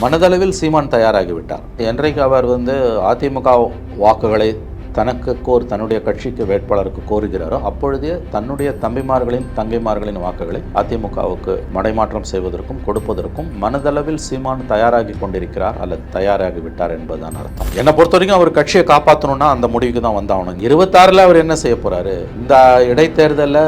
மனதளவில் சீமான் தயாராகிவிட்டார். என்றைக்கு அவர் வந்து அதிமுக வாக்குகளை தனக்கு கோர் தன்னுடைய கட்சிக்கு வேட்பாளருக்கு கோருகிறாரோ அப்பொழுதே தன்னுடைய தம்பிமார்களின் தங்கைமார்களின் வாக்குகளை அதிமுகவுக்கு மடைமாற்றம் செய்வதற்கும் கொடுப்பதற்கும் மனதளவில் சீமான் தயாராகி கொண்டிருக்கிறார் அல்லது தயாராகி விட்டார் என்பதுதான் அர்த்தம். என்னை பொறுத்த வரைக்கும் அவர் கட்சியை காப்பாற்றணும்னா அந்த முடிவுக்கு தான் வந்தாகணும். இருபத்தாறில் அவர் என்ன செய்ய போறாரு? இந்த இடைத்தேர்தலில்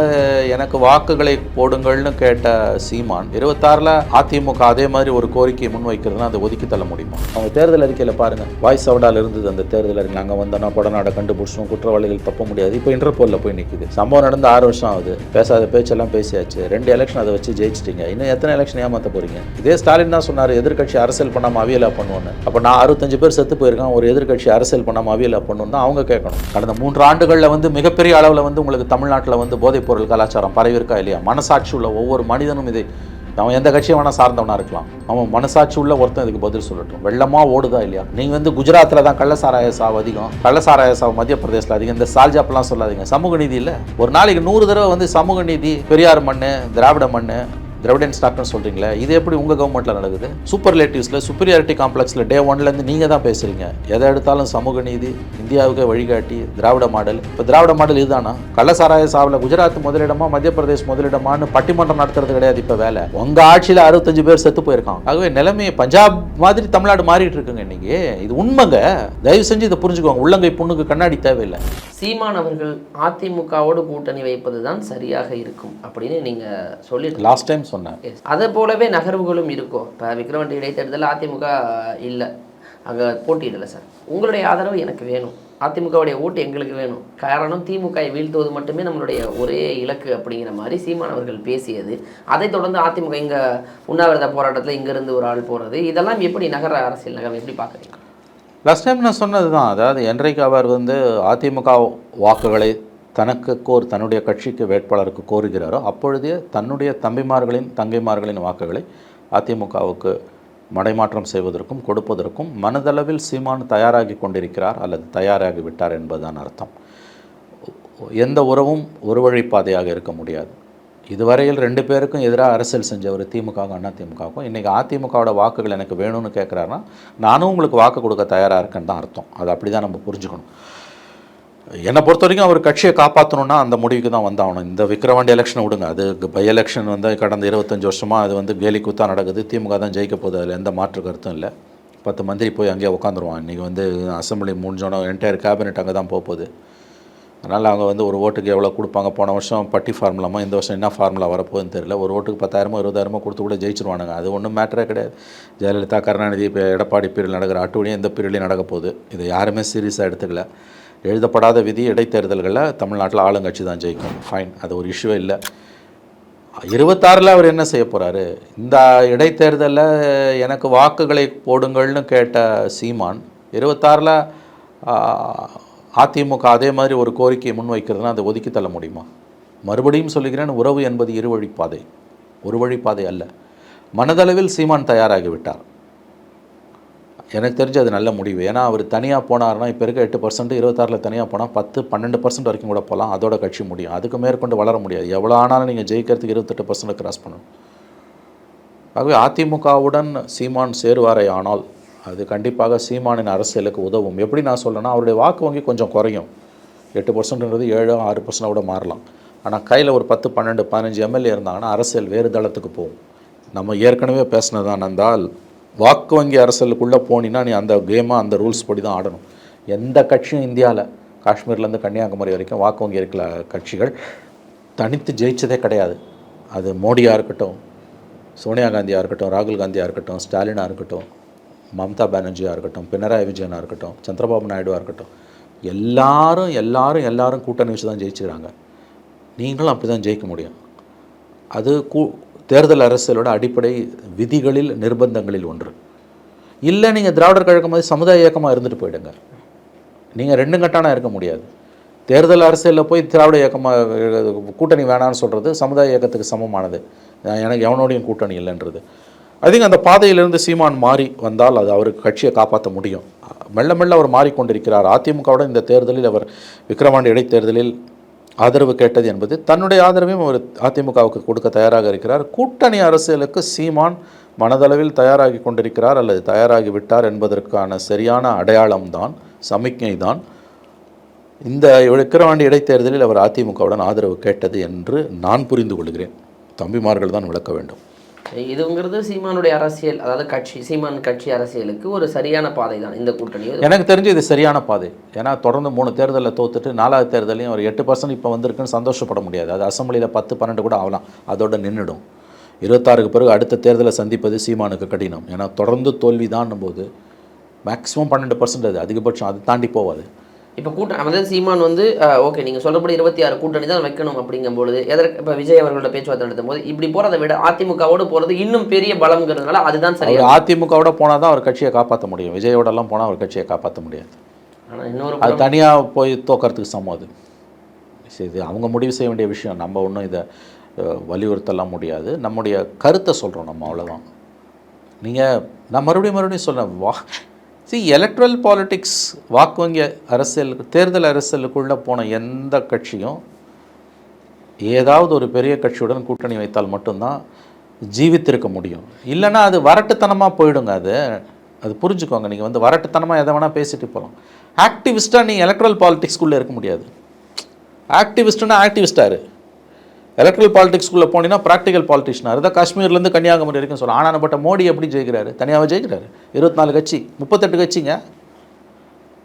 எனக்கு வாக்குகளை போடுங்கள்னு கேட்ட சீமான் இருபத்தாறில் அதிமுக அதே மாதிரி ஒரு கோரிக்கையை முன்வைக்கிறதுனா அதை ஒதுக்கி தள்ள முடியுமா? அவங்க தேர்தல் அறிக்கையில் பாருங்க. வாய்ஸ் சவுடால் இருந்தது அந்த தேர்தல் அறிக்கை. அங்கே வந்தோன்னா நடக்க கண்டுபிடிச்சோம் குற்றவாளிகள் தப்ப முடியாது. இப்போ இன்டர்போலில் போய் நிற்குது சம்பவம் நடந்து ஆறு வருஷம் ஆகுது. பேசாத பேச்செல்லாம் பேசியாச்சு. ரெண்டு எலெக்ஷன் அதை வச்சு ஜெயிச்சிட்டீங்க. இன்னும் எத்தனை எலெக்ஷன் ஏமாத்த போறீங்க? இதே ஸ்டாலின் தான் சொன்னார் எதிர்க்கட்சி அரசியல் பண்ணாமல் அவியலா பண்ணுவோன்னு. அப்போ நான் அறுபத்தஞ்சு பேர் செத்து போயிருக்கேன் ஒரு எதிர்க்கட்சி அரசியல் பண்ணாமல் அவியலா பண்ணுவோம் தான் அவங்க கேட்கணும். கடந்த மூன்று ஆண்டுகளில் வந்து மிகப்பெரிய அளவில் வந்து உங்களுக்கு தமிழ்நாட்டில் வந்து போதைப்பொருள் கலாச்சாரம் கலாச்சாரம் பரவியிருக்கா இல்லையா? மனசாட்சி உள்ள ஒவ்வொரு மனிதனும் இதை அவன் எந்த கட்சியை வேணால் சார்ந்தவனா இருக்கலாம். அவன் மனசாட்சி உள்ள ஒருத்தன் இதுக்கு பதில் சொல்லட்டும். வெள்ளமாக ஓடுதா இல்லையா? நீங்கள் வந்து குஜராத்தில் தான் கள்ளசாராய சாவு அதிகம் கள்ளசாராய சாவு மத்திய பிரதேசத்தில் அதிகம் இந்த சால்ஜாப்லாம் சொல்லாதீங்க. சமூக நீதி இல்லை. ஒரு நாளைக்கு நூறு தடவை வந்து சமூக நீதி பெரியார் மண் திராவிட மண்ணு திராவிடன் ஸ்டாக்னு சொல்கிறீங்களே இது எப்படி உங்கள் கவர்மெண்ட்டில் நடக்குது? சூப்பர்லேட்டிவ்ஸில் சுப்பீரியாரிட்டி காம்ப்ளெக்ஸில் டே ஒன்லேருந்து நீங்கள் தான் பேசுகிறீங்க எதை எடுத்தாலும் சமூக நீதி இந்தியாவுக்கு வழிகாட்டி திராவிட மாடல். இப்போ திராவிட மாடல் இதுதானா? கள்ளசாராய சாவில் குஜராத் முதலிடமா மத்திய பிரதேஷ் முதலிடமான்னு பட்டிமன்றம் நடத்துறது கிடையாது இப்போ வேலை. உங்கள் ஆட்சியில் அறுபத்தஞ்சு பேர் செத்து போயிருக்கான் ஆகவே நிலைமை பஞ்சாப் மாதிரி தமிழ்நாடு மாறிட்டு இருக்குங்க இன்னைக்கு. இது உண்மைங்க. தயவு செஞ்சு இதை புரிஞ்சுக்கோங்க. உள்ளங்கை புண்ணுக்கு கண்ணாடி தேவையில்லை. சீமான் அவர்கள் அதிமுகவோடு கூட்டணி வைப்பது தான் சரியாக இருக்கும் அப்படின்னு நீங்க சொல்லிட்டு லாஸ்ட் டைம் சொன்னேன் அதே போலவே நகர்வுகளும் இருக்கும். இப்போ விக்ரவாண்டி இடைத்தேர்தலில் அதிமுக இல்லை. அங்கே போட்டியிடலை சார். உங்களுடைய ஆதரவு எனக்கு வேணும். அதிமுகவுடைய ஓட்டு எங்களுக்கு வேணும். காரணம் திமுக வீழ்த்துவது மட்டுமே நம்மளுடைய ஒரே இலக்கு அப்படிங்கிற மாதிரி சீமான் அவர்கள் பேசியது. அதைத் தொடர்ந்து அதிமுக இங்கே உண்ணாவிரத போராட்டத்தில் இங்கேருந்து ஒரு ஆள் போகிறது இதெல்லாம் எப்படி நகர அரசியல் நகரம் எப்படி பார்க்குறீங்க? லாஸ்ட் டைம் நான் சொன்னது தான் அதாவது என்றைக்கு அவர் வந்து அதிமுக வாக்குகளை தனக்கு கோர் தன்னுடைய கட்சிக்கு வேட்பாளருக்கு கோருகிறாரோ அப்பொழுதே தன்னுடைய தம்பிமார்களின் தங்கைமார்களின் வாக்குகளை அதிமுகவுக்கு மடைமாற்றம் செய்வதற்கும் கொடுப்பதற்கும் மனதளவில் சீமான் தயாராகி கொண்டிருக்கிறார் அல்லது தயாராகி விட்டார் என்பதுதான் அர்த்தம். எந்த உறவும் ஒரு வழிப்பாதையாக இருக்க முடியாது. இதுவரையில் ரெண்டு பேருக்கும் எதிராக அரசியல் செஞ்சவர் திமுகவும் அண்ணா திமுகவுக்கும் இன்றைக்கி அதிமுகவோட வாக்குகள் எனக்கு வேணும்னு கேட்குறாருன்னா நானும் உங்களுக்கு வாக்கு கொடுக்க தயாராக இருக்கேன்னு தான் அர்த்தம். அது அப்படி தான் நம்ம புரிஞ்சுக்கணும். என்னை பொறுத்த வரைக்கும் அவர் கட்சியை காப்பாற்றணும்னா அந்த முடிவுக்கு தான் வந்தாகணும். இந்த விக்ரவாண்டி எலெக்ஷனை விடுங்க. அது பை எலெக்ஷன் வந்து கடந்த இருபத்தஞ்சி வருஷமாக அது வந்து கேலி குத்தா நடக்குது. திமுக தான் ஜெயிக்க போகுது. அதில் எந்த மாற்று கருத்தும் இல்லை. பத்து மந்திரி போய் அங்கேயே உட்காந்துருவான் இன்றைக்கி வந்து அசம்பிளி முடிஞ்சோடனே என்டையர் கேபினெட் அங்கே தான் போக போகுது அதனால் அவங்க வந்து ஒரு ஓட்டுக்கு எவ்வளோ கொடுப்பாங்க? போன வருஷம் பட்டி ஃபார்முலாமா இந்த வருஷம் என்ன ஃபார்முலா வரப்போகுதுன்னு தெரியல. ஒரு ஓட்டுக்கு பத்தாயிரமோ இருபதாயிரமோ கொடுத்து கூட ஜெயிச்சிருவானுங்க. அது ஒன்றும் மேட்டரே கிடையாது. ஜெயலலிதா கருணாநிதி இப்போ எடப்பாடி பீரியட் நடக்கிற அட்டுவழியும் இந்த பீரியட்லையும் நடக்க போகுது. இதை யாருமே சீரியஸாக எடுத்துக்கல. எழுதப்படாத விதி இடைத்தேர்தல்களில் தமிழ்நாட்டில் ஆளுங்கட்சி தான் ஜெயிக்கும். ஃபைன் அது ஒரு இஷ்யூவே இல்லை. இருபத்தாறில் அவர் என்ன செய்ய போகிறாரு இந்த இடைத்தேர்தலில் எனக்கு வாக்குகளை போடுங்கள்னு கேட்ட சீமான் இருபத்தாறில் அதிமுக அதே மாதிரி ஒரு கோரிக்கையை முன்வைக்கிறதுனா அதை ஒதுக்கி தள்ள முடியுமா? மறுபடியும் சொல்லுகிறேன் உறவு என்பது இரு வழிப்பாதை ஒரு வழிப்பாதை அல்ல. மனதளவில் சீமான் தயாராகிவிட்டார் எனக்கு தெரிஞ்சு அது நல்ல முடிவு. ஏன்னா அவர் தனியாக போனார்னா இப்போ இருக்க எட்டு பர்சன்ட் இருபத்தாறில் தனியாக போனால் பத்து பன்னெண்டு பர்சன்ட் வரைக்கும் கூட போகலாம் அதோட கட்சி முடியும். அதுக்கு மேற்கொண்டு வளர முடியாது. எவ்வளோ ஆனாலும் நீங்கள் ஜெயிக்கிறதுக்கு இருபத்தெட்டு பர்சன்ட் கிராஸ் பண்ணணும். ஆகவே அதிமுகவுடன் சீமான் சேருவாரே ஆனால் அது கண்டிப்பாக சீமானின் அரசியலுக்கு உதவும். எப்படி நான் சொல்றேன்னா அவருடைய வாக்கு வங்கி கொஞ்சம் குறையும். எட்டு பர்சன்ட்ன்றது ஏழோ ஆறு பர்சன்ட் கூட மாறலாம். ஆனால் கையில் ஒரு பத்து பன்னெண்டு பதினஞ்சு எம்எல்ஏ இருந்தாங்கன்னா அரசியல் வேறு தளத்துக்கு போகும். நம்ம ஏற்கனவே பேசினதான் இருந்தால் வாக்கு வங்கி அரசலுக்குள்ளே போனீங்கன்னா நீ அந்த கேமாக அந்த ரூல்ஸ் படி தான் ஆடணும். எந்த கட்சியும் இந்தியாவில் காஷ்மீர்லேருந்து கன்னியாகுமரி வரைக்கும் வாக்கு வங்கி இருக்கிற கட்சிகள் தனித்து ஜெயிச்சதே கிடையாது. அது மோடியாக இருக்கட்டும் சோனியா காந்தியாக இருக்கட்டும் ராகுல் காந்தியாக இருக்கட்டும் ஸ்டாலினாக இருக்கட்டும் மம்தா பானர்ஜியாக இருக்கட்டும் பினராயி விஜயனாக இருக்கட்டும் சந்திரபாபு நாயுடுவாக இருக்கட்டும் எல்லாரும் எல்லாரும் எல்லாரும் கூட்டணி வச்சு தான் ஜெயிச்சுக்கிறாங்க. நீங்களும் அப்படி தான் ஜெயிக்க முடியும். அது கூ தேர்தல் அரசியலோட அடிப்படை விதிகளில் நிர்பந்தங்களில் ஒன்று. இல்லை நீங்கள் திராவிடர் கழகம் மாதிரி சமுதாய இயக்கமாக இருந்துட்டு போயிடுங்க. நீங்கள் ரெண்டு கட்டானா இருக்க முடியாது. தேர்தல் அரசியலில் போய் திராவிட இயக்கமாக கூட்டணி வேணான்னு சொல்கிறது சமுதாய இயக்கத்துக்கு சமமானது. எனக்கு எவனோடையும் கூட்டணி இல்லைன்றது. ஐ திங்க் அந்த பாதையிலிருந்து சீமான் மாறி வந்தால் அது அவருக்கு கட்சியை காப்பாற்ற முடியும். மெல்ல மெல்ல அவர் மாறிக்கொண்டிருக்கிறார். அதிமுகவோட இந்த தேர்தலில் அவர் விக்கிரவாண்டி இடைத்தேர்தலில் ஆதரவு கேட்டது என்பது தன்னுடைய ஆதரவையும் அவர் அதிமுகவுக்கு கொடுக்க தயாராக இருக்கிறார். கூட்டணி அரசியலுக்கு சீமான் மனதளவில் தயாராகி கொண்டிருக்கிறார் அல்லது தயாராகி விட்டார் என்பதற்கான சரியான அடையாளம்தான் சமிக்ஞை தான் இந்த விக்கிரவாண்டி இடைத்தேர்தலில் அவர் அதிமுகவுடன் ஆதரவு கேட்டது என்று நான் புரிந்து கொள்கிறேன். தம்பிமார்கள் தான் விளக்க வேண்டும். இதுங்கிறது சீமானுடைய அரசியல் அதாவது கட்சி சீமான் கட்சி அரசியலுக்கு ஒரு சரியான பாதை தான் இந்த கூட்டணி. எனக்கு தெரிஞ்சு இது சரியான பாதை. ஏன்னா தொடர்ந்து மூணு தேர்தலில் தோத்துட்டு நாலாவது தேர்தலையும் ஒரு எட்டு பர்சன்ட் இப்போ வந்திருக்குன்னு சந்தோஷப்பட முடியாது. அது அசம்பிளியில் பத்து பன்னெண்டு கூட ஆகலாம். அதோட நின்றுடும் இருபத்தாறுக்கு பிறகு அடுத்த தேர்தலை சந்திப்பது சீமானுக்கு கடினம். ஏன்னா தொடர்ந்து தோல்வி தான் போது மேக்ஸிமம் பன்னெண்டு பர்சன்ட் அது. அதிகபட்சம் அது தாண்டி போவாது. இப்போ கூட்டணி அதாவது சீமான் வந்து ஓகே நீங்கள் சொல்றபடி இருபத்தி ஆறு கூட்டணி தான் வைக்கணும் அப்படிங்கும்பொழுது எதற்கு இப்போ விஜய் அவர்களோட பேச்சுவார்த்தை நடத்தும் போது இப்படி போகிறத விட அதிமுகவோடு போகிறது இன்னும் பெரிய பலம்ங்கிறதுனால அதுதான் அவர் அதிமுகவோட போனால் தான் அவர் கட்சியை காப்பாற்ற முடியும். விஜயோடலாம் போனால் அவர் கட்சியை காப்பாற்ற முடியாது. ஆனால் இன்னொரு அது தனியாக போய் தோக்கறதுக்கு சமம் அது. சரி இது அவங்க முடிவு செய்ய வேண்டிய விஷயம். நம்ம ஒன்றும் இதை வலியுறுத்தலாம் முடியாது. நம்முடைய கருத்தை சொல்கிறோம் நம்ம அவ்வளோதான் நீங்கள் நான் மறுபடியும் மறுபடியும் சொல்கிறேன் வா சி எலக்ட்ரல் பாலிட்டிக்ஸ் வாக்கு வங்கி அரசியல் தேர்தல் அரசியலுக்குள்ளே போன எந்த கட்சியும் ஏதாவது ஒரு பெரிய கட்சியுடன் கூட்டணி வைத்தால் மட்டும்தான் ஜீவித்திருக்க முடியும். இல்லைன்னா அது வரட்டுத்தனமாக போயிடுங்க அது. அது புரிஞ்சுக்கோங்க. நீங்கள் வந்து வரட்டுத்தனமாக எதை வேணால் பேசிட்டு போகலாம் ஆக்டிவிஸ்ட்டாக நீ எலக்ட்ரல் பாலிட்டிக்ஸ்குள்ளே இருக்க முடியாது. ஆக்டிவிஸ்ட்டுன்னா ஆக்டிவிஸ்டாக எலக்ட்ரல் பாலிடிக்ஸ்குள்ளே போனீங்கன்னா ப்ராக்டிக்கல் பாலிட்டிஷன் தான் காஷ்மீர்லேருந்து கன்னியாகுமரி வரைக்கும் சொல்லலாம். பட்ட மோடி எப்படி ஜெயிக்கிறாரு? தனியாக ஜெயிக்கிறாரு. இருபத்தி நாலு கட்சி முப்பத்தெட்டு கட்சிங்க.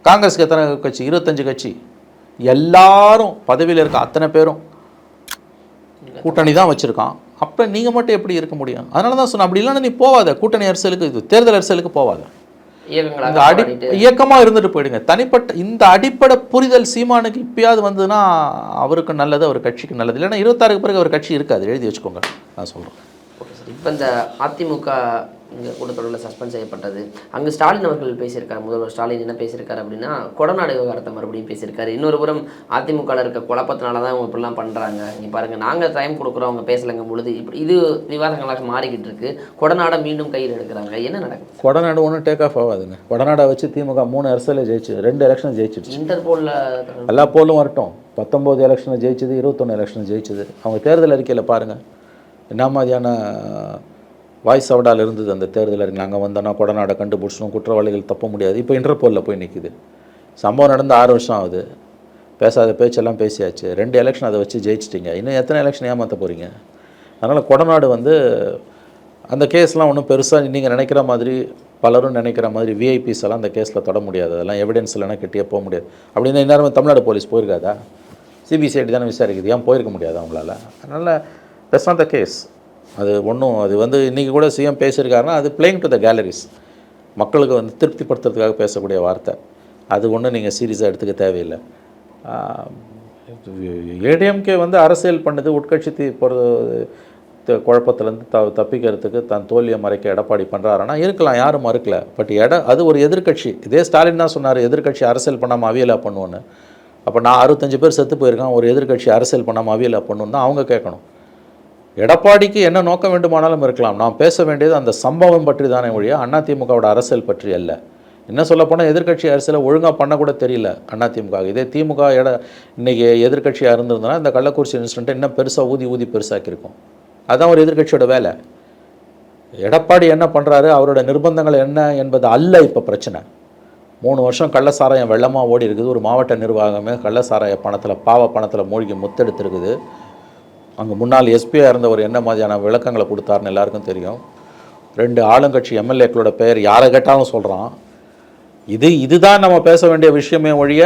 காங்கிரஸ்க்கு எத்தனை கட்சி? இருபத்தஞ்சு கட்சி. எல்லாரும் பதவியில் இருக்க அத்தனை பேரும் கூட்டணி தான் வச்சுருக்கான். அப்போ நீங்கள் மட்டும் எப்படி இருக்க முடியும்? அதனால தான் சொன்னேன். அப்படி இல்லைன்னா நீ போவாத. கூட்டணி அரசியலுக்கு இது தேர்தல் அரசியலுக்கு போவாத. இந்த அடி இயக்கமாக இருந்துட்டு போயிடுங்க. தனிப்பட்ட இந்த அடிப்படை புரிதல் சீமானுக்கு இப்பயாவது வந்ததுன்னா அவருக்கு நல்லது அவர் கட்சிக்கு நல்லது. இல்லைன்னா இருபத்தாறுக்கு பிறகு அவர் கட்சி இருக்காது. எழுதி வச்சுக்கோங்க. நான் சொல்கிறேன் ஓகே சார். இப்போ இந்த அதிமுக கூட்டத்தொடரில் சஸ்பெண்ட் செய்யப்பட்டது. அங்கே ஸ்டாலின் அவர்கள் பேசியிருக்காரு. முதல்வர் ஸ்டாலின் என்ன பேசியிருக்காரு அப்படின்னா கொடநாடு விவகாரத்தை மறுபடியும் பேசியிருக்காரு. இன்னொரு புறம் அதிமுகவில் இருக்க குழப்பத்தினால தான் இவங்க இப்படிலாம் பண்ணுறாங்க நீ பாருங்கள் நாங்கள் டைம் கொடுக்குறோம் அவங்க பேசலைங்க பொழுது இப்படி இது விவாதங்களாக மாறிக்கிட்டு இருக்கு. கொடநாடை மீண்டும் கையில் எடுக்கிறாங்க. என்ன நடக்குது? கொடநாடு ஒன்றும் டேக் ஆஃப் ஆகாதுங்க. கொடநாடை வச்சு திமுக மூணு அரசியல் ஜெயிச்சு ரெண்டு எலெக்ஷன் ஜெயிச்சிடுச்சு. இன்டர்போலில் எல்லா போலும் வரட்டும். பத்தொம்போது எலெக்ஷனில் ஜெயிச்சது இருபத்தொன்று எலெக்ஷன் ஜெயிச்சது. அவங்க தேர்தல் அறிக்கையில் பாருங்கள் என்ன மாதிரியான வாய்ஸ் அவடால் இருந்தது அந்த தேர்தல். நாங்கள் வந்தோன்னா கொடநாடை கண்டுபிடிச்சோம் குற்றவாளிகள் தப்ப முடியாது. இப்போ இன்டர்போலில் போய் நிற்கிது சம்பவம் நடந்து ஆறு வருஷம் ஆகுது. பேசாத பேச்செல்லாம் பேசியாச்சு. ரெண்டு எலெக்ஷன் அதை வச்சு ஜெயிச்சிட்டிங்க. இன்னும் எத்தனை எலெக்ஷன் ஏமாற்ற போகிறீங்க அதனால் கொடநாடு வந்து அந்த கேஸ்லாம் ஒன்றும் பெருசாக நீங்கள் நினைக்கிற மாதிரி பலரும் நினைக்கிற மாதிரி விஐபிஸ் எல்லாம் அந்த கேஸில் தொட முடியாது. அதெல்லாம் எவிடன்ஸ் இல்லைனா கெட்டியே போக முடியாது. அப்படின்னு இந்நேரம் தமிழ்நாடு போலீஸ் போயிருக்காதா? சிபிசிஐடி தானே விசாரிக்குது. ஏன் போயிருக்க முடியாது அவங்களால? அதனால் தட்ஸ் நாட் த கேஸ் அது ஒன்றும் அது வந்து இன்றைக்கி கூட சிஎம் பேசியிருக்காருன்னா அது பிளேயிங் டு த கேலரிஸ் மக்களுக்கு வந்து திருப்திப்படுத்துறதுக்காக பேசக்கூடிய வார்த்தை. அது ஒன்றும் நீங்கள் சீரியஸாக எடுத்துக்க தேவையில்லை. ஏடிஎம்கே வந்து அரசியல் பண்ணுது உட்கட்சி தீ போகிறது குழப்பத்துலேருந்து த தப்பிக்கிறதுக்கு தன் தோல்வியை மறைக்க எடப்பாடி பண்ணுறாருன்னா இருக்கலாம் யாரும் மறுக்கல. பட் எட அது ஒரு எதிர்க்கட்சி. இதே ஸ்டாலின் தான் சொன்னார் எதிர்க்கட்சி அரசியல் பண்ணாமல் அவியலாக பண்ணுவோன்னு. அப்போ நான் அறுபத்தஞ்சு பேர் செத்து போயிருக்கான் ஒரு எதிர்க்கட்சி அரசியல் பண்ணாமல் அவியலாக பண்ணுன்னு தான் அவங்க கேட்கணும். எடப்பாடிக்கு என்ன நோக்கம் வேண்டுமானாலும் இருக்கலாம். நாம் பேச வேண்டியது அந்த சம்பவம் பற்றி தானே ஒழிய அதிமுகவோட அரசியல் பற்றி அல்ல. என்ன சொல்லப்போனால் எதிர்கட்சி எதிர்க்கட்சி அரசியலை ஒழுங்காக பண்ணக்கூட தெரியல அதிமுக. இதே திமுக எட இன்றைக்கி எதிர்க்கட்சியாக இருந்திருந்தனா இந்த கள்ளக்குறிச்சி இன்சிடென்ட்டை இன்னும் பெருசாக ஊதி ஊதி பெருசாக்கியிருக்கும். அதுதான் ஒரு எதிர்க்கட்சியோட வேலை. எடப்பாடி என்ன பண்ணுறாரு அவரோட நிர்பந்தங்கள் என்ன என்பது அல்ல இப்போ பிரச்சனை. மூணு வருஷம் கள்ளசாராயம் வெள்ளமாக ஓடி இருக்குது ஒரு மாவட்ட நிர்வாகமே கள்ளசாராய பணத்தில் பாவ பணத்தில் மூழ்கி முத்தெடுத்திருக்குது. அங்கே முன்னாள் எஸ்பியாக இருந்தவர் என்ன மாதிரியான விளக்கங்களை கொடுத்தாருன்னு எல்லாருக்கும் தெரியும். ரெண்டு ஆளுங்கட்சி எம்எல்ஏக்களோட பெயர் யாரை கேட்டாலும் சொல்கிறான் இது இதுதான் நம்ம பேச வேண்டிய விஷயமே ஒழிய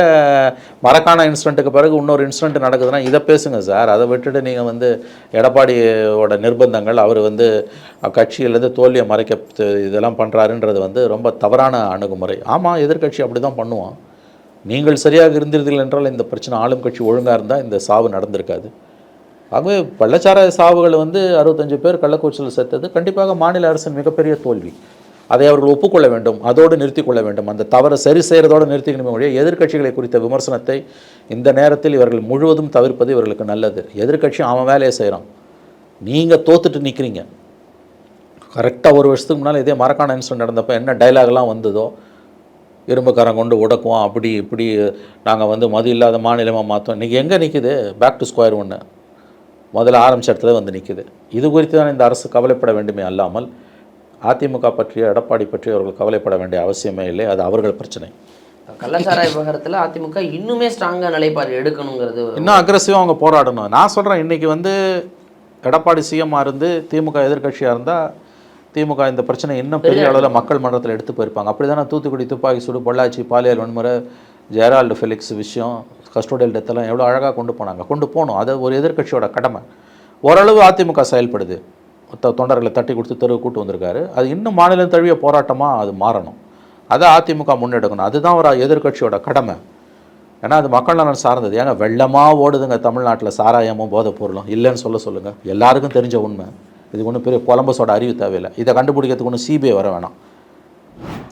மரக்கான இன்சிடெண்ட்டுக்கு பிறகு இன்னொரு இன்சிடெண்ட் நடக்குதுன்னா இதை பேசுங்க சார். அதை விட்டுட்டு நீங்கள் வந்து எடப்பாடியோட நிர்பந்தங்கள் அவர் வந்து கட்சியிலேருந்து தோல்வியை மறைக்க இதெல்லாம் பண்ணுறாருன்றது வந்து ரொம்ப தவறான அணுகுமுறை. ஆமாம் எதிர்க்கட்சி அப்படி தான் பண்ணுவான். நீங்கள் சரியாக இருந்தீர்கள் என்றால் இந்த பிரச்சனை ஆளும் கட்சி ஒழுங்காக இருந்தால் இந்த சாவு நடந்திருக்காது. ஆகவே பள்ளச்சார சாவுகள் வந்து அறுபத்தஞ்சு பேர் கள்ளக்குறிச்சியில் செத்தது கண்டிப்பாக மாநில அரசின் மிகப்பெரிய தோல்வி. அதை அவர்கள் ஒப்புக்கொள்ள வேண்டும் அதோடு நிறுத்திக் கொள்ள வேண்டும். அந்த தவறை சரி செய்கிறதோடு நிறுத்திக்கணுமே ஒழிய எதிர்க்கட்சிகளை குறித்த விமர்சனத்தை இந்த நேரத்தில் இவர்கள் முழுவதும் தவிர்ப்பது இவர்களுக்கு நல்லது. எதிர்கட்சி அவன் வேலையை செய்கிறான் நீங்கள் தோத்துட்டு நிற்கிறீங்க கரெக்டாக ஒரு வருஷத்துக்கு முன்னால் இதே மரக்கான இன்சிடென்ட் நடந்தப்போ என்ன டைலாக்லாம் வந்ததோ இரும்புக்காரன் கொண்டு உடக்குவோம் அப்படி இப்படி நாங்கள் வந்து மது இல்லாத மாநிலமாக மாற்றோம் இன்றைக்கி எங்கே நிற்கிது பேக் டு ஸ்கொயர் ஒன்று முதல்ல ஆரம்பிச்ச இடத்துல வந்து நிற்குது இது குறித்து தான் இந்த அரசு கவலைப்பட வேண்டுமே அல்லாமல் அதிமுக பற்றிய எடப்பாடி பற்றி அவர்கள் கவலைப்பட வேண்டிய அவசியமே இல்லை. அது அவர்கள் பிரச்சனை. கள்ளச்சாராய விவகாரத்தில் அதிமுக இன்னுமே ஸ்ட்ராங்காக நிலைப்பாடு எடுக்கணுங்கிறது இன்னும் அக்ரஸிவாக அவங்க போராடணும். நான் சொல்கிறேன் இன்றைக்கி வந்து எடப்பாடி சிஎம்மாக இருந்து திமுக எதிர்க்கட்சியாக இருந்தால் திமுக இந்த பிரச்சனை இன்னும் பெரிய அளவில் மக்கள் மன்றத்தில் எடுத்து போயிருப்பாங்க. அப்படி தானே தூத்துக்குடி துப்பாக்கி சூடு பொள்ளாச்சி பாலியல் வன்முறை ஜெயரால்டு ஃபெலிக்ஸ் விஷயம் கஸ்டோடியல் டெத்தெல்லாம் எவ்வளோ அழகாக கொண்டு போனாங்க. கொண்டு போகணும் அது ஒரு எதிர்க்கட்சியோட கடமை. ஓரளவு அதிமுக செயல்படுது. தொண்டர்களை தட்டி கொடுத்து தெருவு கூட்டு வந்திருக்காரு. அது இன்னும் மாநிலம் தழுவிய போராட்டமாக அது மாறணும். அதை அதிமுக முன்னெடுக்கணும். அதுதான் ஒரு எதிர்க்கட்சியோட கடமை. ஏன்னா அது மக்கள் நலன் சார்ந்தது. ஏங்க வெள்ளமாக ஓடுதுங்க தமிழ்நாட்டில் சாராயமும் போதைப் பொருளும் இல்லைன்னு சொல்ல சொல்லுங்கள் எல்லாருக்கும் தெரிஞ்ச உண்மை. இது ஒன்றும் பெரிய கொலம்பஸோட அறிவு தேவையில்லை. இதை கண்டுபிடிக்கிறதுக்கு ஒன்றும் சிபிஐ வர வேணாம்.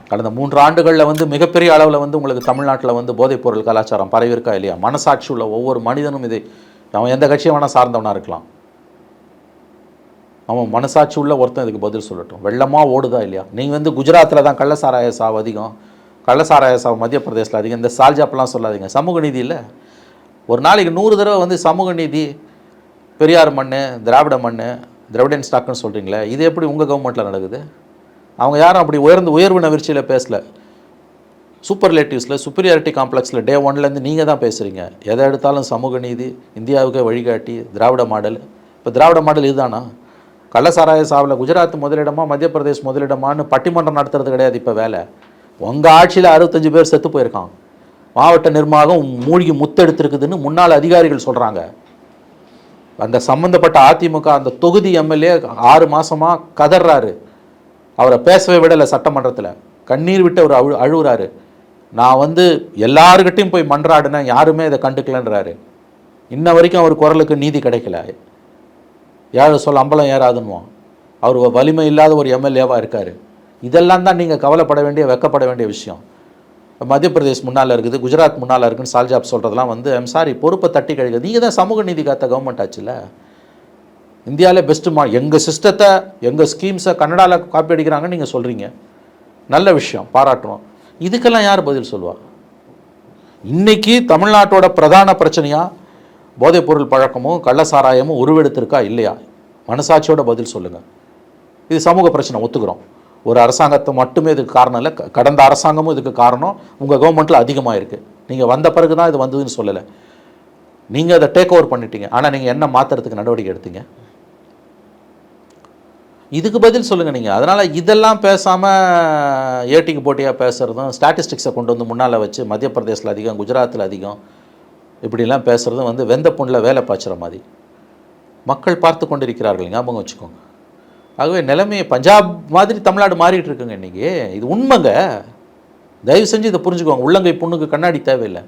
கடந்த மூன்று ஆண்டுகளில் வந்து மிகப்பெரிய அளவில் வந்து உங்களுக்கு தமிழ்நாட்டில் வந்து போதைப்பொருள் கலாச்சாரம் பரவியிருக்கா இல்லையா? மனசாட்சி உள்ள ஒவ்வொரு மனிதனும் இதை அவன் எந்த கட்சியை வேணால் சார்ந்தவனாக இருக்கலாம். அவன் மனசாட்சி உள்ள ஒருத்தன் இதுக்கு பதில் சொல்லட்டும். வெள்ளமாக ஓடுதா இல்லையா? நீங்கள் வந்து குஜராத்தில் தான் கள்ளசாராய சாவு அதிகம். கள்ளசாராய சாவு மத்திய பிரதேசத்தில் அதிகம். இந்த சால்ஜாப்லாம் சொல்லாதீங்க. சமூக நீதி இல்லை. ஒரு நாளைக்கு நூறு தடவை வந்து சமூக நீதி பெரியார் மண் திராவிட மண் திராவிடன் ஸ்டாக்குன்னு சொல்கிறீங்களே இது எப்படி உங்கள் கவர்மெண்ட்டில் நடக்குது? அவங்க யாரும் அப்படி உயர்ந்து உயர்வு நவிர்ச்சியில் பேசல. சூப்பர்லேட்டிவ்ஸில் சுப்பீரியாரிட்டி காம்ப்ளெக்ஸில் டே ஒன்லேருந்து நீங்கள் தான் பேசுகிறீங்க எதை எடுத்தாலும் சமூக நீதி இந்தியாவுக்கு வழிகாட்டி திராவிட மாடல். இப்போ திராவிட மாடல் இதுதானா? கள்ளசாராய சாவில் குஜராத் முதலிடமா மத்திய பிரதேஷ் முதலிடமான்னு பட்டிமன்றம் நடத்துறது கிடையாது இப்போ வேலை. உங்கள் ஆட்சியில் அறுபத்தஞ்சு பேர் செத்து போயிருக்கான் மாவட்ட நிர்வாகம் மூழ்கி முத்தெடுத்துருக்குதுன்னு முன்னாள் அதிகாரிகள் சொல்கிறாங்க அந்த சம்மந்தப்பட்ட அதிமுக அந்த தொகுதி எம்எல்ஏ ஆறு மாதமாக கதறாரு அவரை பேசவே விடலை சட்டமன்றத்தில். கண்ணீர் விட்டு அவர் அழு அழுகுறாரு. நான் வந்து எல்லாருக்கிட்டையும் போய் மன்றாடினேன் யாருமே இதை கண்டுக்கலன்றாரு. இன்ன வரைக்கும் அவர் குரலுக்கு நீதி கிடைக்கல. ஏழை சொல்ல அம்பலம் ஏறாதுன்னுவான். அவர் வலிமை இல்லாத ஒரு எம்எல்ஏவாக இருக்கார். இதெல்லாம் தான் நீங்கள் கவலைப்பட வேண்டிய வெக்கப்பட வேண்டிய விஷயம். மத்திய பிரதேஷ் முன்னால் இருக்குது குஜராத் முன்னால் இருக்குன்னு சால்ஜாப் சொல்கிறதெல்லாம் வந்து ஐம் சாரி பொறுப்பை தட்டி கழிக்க நீங்கள் தான் சமூக நீதி காத்த கவர்மெண்ட் ஆச்சுல்ல? இந்தியாவிலே பெஸ்ட்டு மா எங்கள் சிஸ்டத்தை எங்கள் ஸ்கீம்ஸை கன்னடாவில் காப்பி அடிக்கிறாங்கன்னு நீங்கள் சொல்கிறீங்க நல்ல விஷயம் பாராட்டணும் இதுக்கெல்லாம் யார் பதில் சொல்லுவா? இன்றைக்கி தமிழ்நாட்டோட பிரதான பிரச்சனையாக போதைப்பொருள் பழக்கமும் கள்ளசாராயமும் உருவெடுத்திருக்கா இல்லையா? மனசாட்சியோட பதில் சொல்லுங்கள் இது சமூக பிரச்சனை ஒத்துக்கிறோம். ஒரு அரசாங்கத்தை மட்டுமே இதுக்கு காரணம் இல்லை. க- கடந்த அரசாங்கமும் இதுக்கு காரணம். உங்கள் கவர்மெண்ட்டில் அதிகமாக இருக்குது நீங்கள் வந்த பிறகு தான் இது வந்ததுன்னு சொல்லலை. நீங்கள் அதை டேக் ஓவர் பண்ணிட்டீங்க. ஆனால் நீங்கள் என்ன மாற்றுறதுக்கு நடவடிக்கை எடுத்தீங்க? இதுக்கு பதில் சொல்லுங்கள் நீங்கள் அதனால் இதெல்லாம் பேசாமல் ஏட்டிக்கு போட்டியாக பேசுகிறதும் ஸ்டாட்டிஸ்டிக்ஸை கொண்டு வந்து முன்னால் வச்சு மத்திய பிரதேசில் அதிகம் குஜராத்தில் அதிகம் இப்படிலாம் பேசுகிறதும் வந்து வெந்த புண்ணில் வேலை பாய்ச்சுற மாதிரி. மக்கள் பார்த்து கொண்டிருக்கிறார்கள் ஞாபகம் வச்சுக்கோங்க. ஆகவே நிலைமை பஞ்சாப் மாதிரி தமிழ்நாடு மாறிட்டு இருக்குங்க இன்றைக்கி இது உண்மைங்க. தயவு செஞ்சு இதை புரிஞ்சுக்கோங்க. உள்ளங்கை பொண்ணுக்கு கண்ணாடி தேவையில்லை.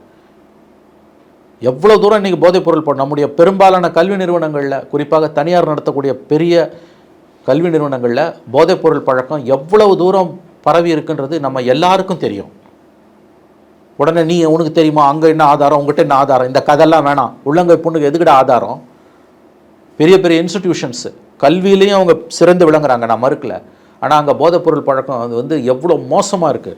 எவ்வளோ தூரம் இன்றைக்கி போதைப்பொருள் போ நம்முடைய பெரும்பாலான கல்வி நிறுவனங்களில் குறிப்பாக தனியார் நடத்தக்கூடிய பெரிய கல்வி நிறுவனங்களில் போதைப்பொருள் பழக்கம் எவ்வளவு தூரம் பரவி இருக்குன்றது நம்ம எல்லாருக்கும் தெரியும். உடனே நீ உனக்கு தெரியுமா? அங்கே என்ன ஆதாரம்? உங்கள்கிட்ட என்ன ஆதாரம்? இந்த கதையெல்லாம் வேணாம். உள்ளங்கை பொண்ணுக்கு எதுக்கிட்ட ஆதாரம்? பெரிய பெரிய இன்ஸ்டிடியூஷன்ஸு கல்வியிலையும் அவங்க சிறந்து விளங்குறாங்க நான் மறுக்கல. ஆனால் அங்கே போதைப்பொருள் பழக்கம் அது வந்து எவ்வளோ மோசமாக இருக்குது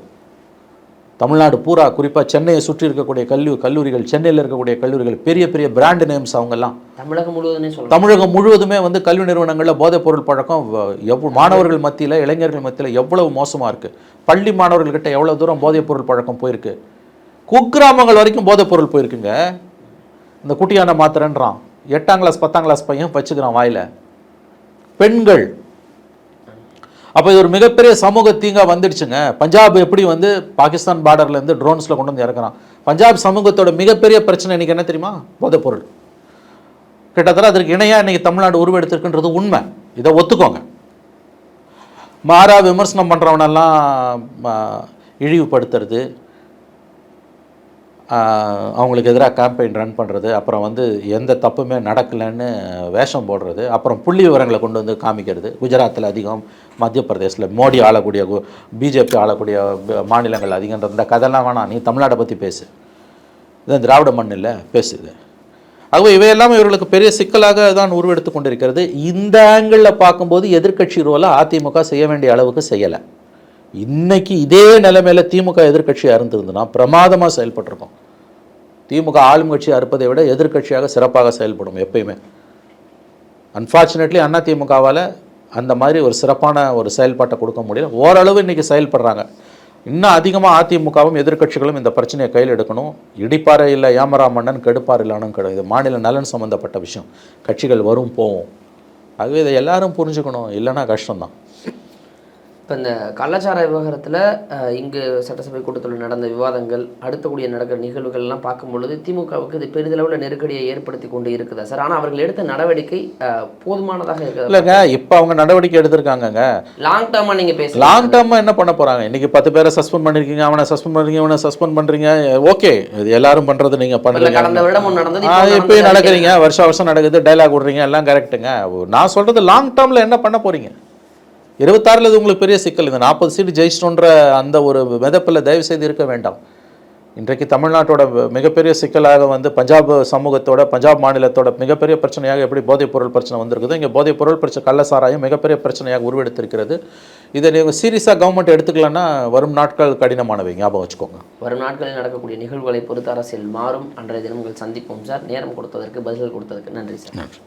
தமிழ்நாடு பூரா குறிப்பாக சென்னையை சுற்றி இருக்கக்கூடிய கல்வி கல்லூரிகள் சென்னையில் இருக்கக்கூடிய கல்லூரிகள் பெரிய பெரிய பிராண்ட் நேம்ஸ் அவங்கெல்லாம். தமிழகம் முழுவதுமே தமிழகம் முழுவதுமே வந்து கல்வி நிறுவனங்களில் போதைப்பொருள் பழக்கம் வ- எவ்வளவு மாணவர்கள் மத்தியில் இளைஞர்கள் மத்தியில் எவ்வளவு மோசமாக இருக்குது பள்ளி மாணவர்கள்கிட்ட எவ்வளோ தூரம் போதைப்பொருள் பழக்கம் போயிருக்கு. குக்கிராமங்கள் வரைக்கும் போதைப்பொருள் போயிருக்குங்க. இந்த குட்டியான மாத்திரன்றான். எட்டாம் கிளாஸ் பத்தாம் கிளாஸ் பையன் வச்சுக்கிறான் வாயில். பெண்கள் அப்போ இது ஒரு மிகப்பெரிய சமூக தீங்கா வந்துடுச்சுங்க. பஞ்சாப் எப்படி வந்து பாகிஸ்தான் பார்டர்லேருந்து ட்ரோன்ஸில் கொண்டு வந்து இறக்குறான்? பஞ்சாப் சமூகத்தோட மிகப்பெரிய பிரச்சனை இன்றைக்கி என்ன தெரியுமா? போதைப்பொருள். கிட்டத்தட்ட அதற்கு இணையாக இன்றைக்கி தமிழ்நாடு உருவெடுத்திருக்குன்றது உண்மை. இதை ஒத்துக்கோங்க. மாறா விமர்சனம் பண்ணுறவனெல்லாம் இழிவுபடுத்துறது. அவங்களுக்கு எதிராக கேம்பெயின் ரன் பண்ணுறது அப்புறம் வந்து எந்த தப்புமே நடக்கலைன்னு வேஷம் போடுறது அப்புறம் புள்ளி விவரங்களை கொண்டு வந்து காமிக்கிறது. குஜராத்தில் அதிகம் மத்திய பிரதேசில் மோடி ஆளக்கூடிய பிஜேபி ஆளக்கூடிய மாநிலங்கள் அதிகன்ற இந்த கதைலாம் வேணாம் நீ தமிழ்நாட்டை பற்றி பேசு. இது திராவிட மண் இல்லை பேசுது ஆகவே இவையெல்லாம் இவர்களுக்கு பெரிய சிக்கலாக தான் உருவெடுத்து கொண்டிருக்கிறது. இந்த ஆங்கிளில் பார்க்கும்போது எதிர்க்கட்சி ரோலை அதிமுக செய்ய வேண்டிய அளவுக்கு செய்யலை. இன்னைக்கு இதே நிலைமையில திமுக எதிர்கட்சியாக இருந்திருந்ததுன்னா பிரமாதமாக செயல்பட்டிருக்கும். திமுக ஆளும் கட்சியாக இருப்பதை விட எதிர்க்கட்சியாக சிறப்பாக செயல்படும் எப்பயுமே. அன்ஃபார்ச்சுனேட்லி அண்ணா திமுகவால் அந்த மாதிரி ஒரு சிறப்பான ஒரு செயல்பாட்டை கொடுக்க முடியல. ஓரளவு இன்றைக்கி செயல்படுறாங்க. இன்னும் அதிகமாக அதிமுகவும் எதிர்க்கட்சிகளும் இந்த பிரச்சனையை கையில் எடுக்கணும். இடிப்பாறை இல்லை ஏமரா மன்னன் கெடுப்பார் இல்லைன்னு கிடையாது இது மாநில நலன் சம்மந்தப்பட்ட விஷயம். கட்சிகள் வரும் போகும் ஆகவே இதை எல்லாரும் புரிஞ்சுக்கணும். இல்லைன்னா கஷ்டம்தான். இப்போ இந்த கள்ளச்சார விவகாரத்தில் இங்கு சட்டசபை கூட்டத்தில் நடந்த விவாதங்கள் அடுத்தக்கூடிய நடக்கிற நிகழ்வுகள் எல்லாம் பார்க்கும் பொழுது திமுகவுக்கு இது பெரிதளவில் நெருக்கடியை ஏற்படுத்தி கொண்டு இருக்குதா. சார் ஆனால் அவர்கள் எடுத்த நடவடிக்கை போதுமானதாக இருக்குது இல்லைங்க இப்போ அவங்க நடவடிக்கை எடுத்திருக்காங்கங்க. லாங் டேர்மாக நீங்கள் பேசலாம் லாங் டேர்மாக என்ன பண்ண போகிறாங்க இன்றைக்கி பத்து பேரை சஸ்பெண்ட் பண்ணியிருக்கீங்க அவனை சஸ்பெண்ட் பண்ணுறீங்க இவனை சஸ்பெண்ட் பண்ணுறீங்க ஓகே இது எல்லாரும் பண்ணுறது நீங்கள் பண்ணுறீங்க. கடந்த வருடம் நடந்தது இப்பயும். நடக்கிறீங்க வருஷம் வருஷம் நடக்குது டைலாக் விடுறீங்க எல்லாம் கரெக்ட்டுங்க நான் சொல்கிறது லாங் டேர்மில் என்ன பண்ண போகிறீங்க இருபத்தாறில் இது உங்களுக்கு பெரிய சிக்கல். இந்த நாற்பது சீட்டு ஜெயிச்சிட்டோன்ற அந்த ஒரு மிதப்பில் தயவு செய்து இருக்க வேண்டாம். இன்றைக்கு தமிழ்நாட்டோட மிகப்பெரிய சிக்கலாக வந்து பஞ்சாப் சமூகத்தோட பஞ்சாப் மாநிலத்தோட மிகப்பெரிய பிரச்சனையாக எப்படி போதைப் பொருள் பிரச்சனை வந்திருக்குதோ இங்கே போதைப் பொருள் பிரச்சனை கள்ளசாராயம் மிகப்பெரிய பிரச்சனையாக உருவெடுத்திருக்கிறது. இதை நீங்கள் சீரியஸாக கவர்மெண்ட் எடுத்துக்கலன்னா வரும் நாட்கள் கடினமானவை. ஞாபகம் வச்சுக்கோங்க. வரும் நாட்களில் நடக்கக்கூடிய நிகழ்வுகளை பொறுத்து அரசியல் மாறும். அன்றைய தினம் உங்கள் சந்திப்போம் சார். நேரம் கொடுத்ததற்கு பதில்கள் கொடுத்ததற்கு நன்றி சார். நன்றி.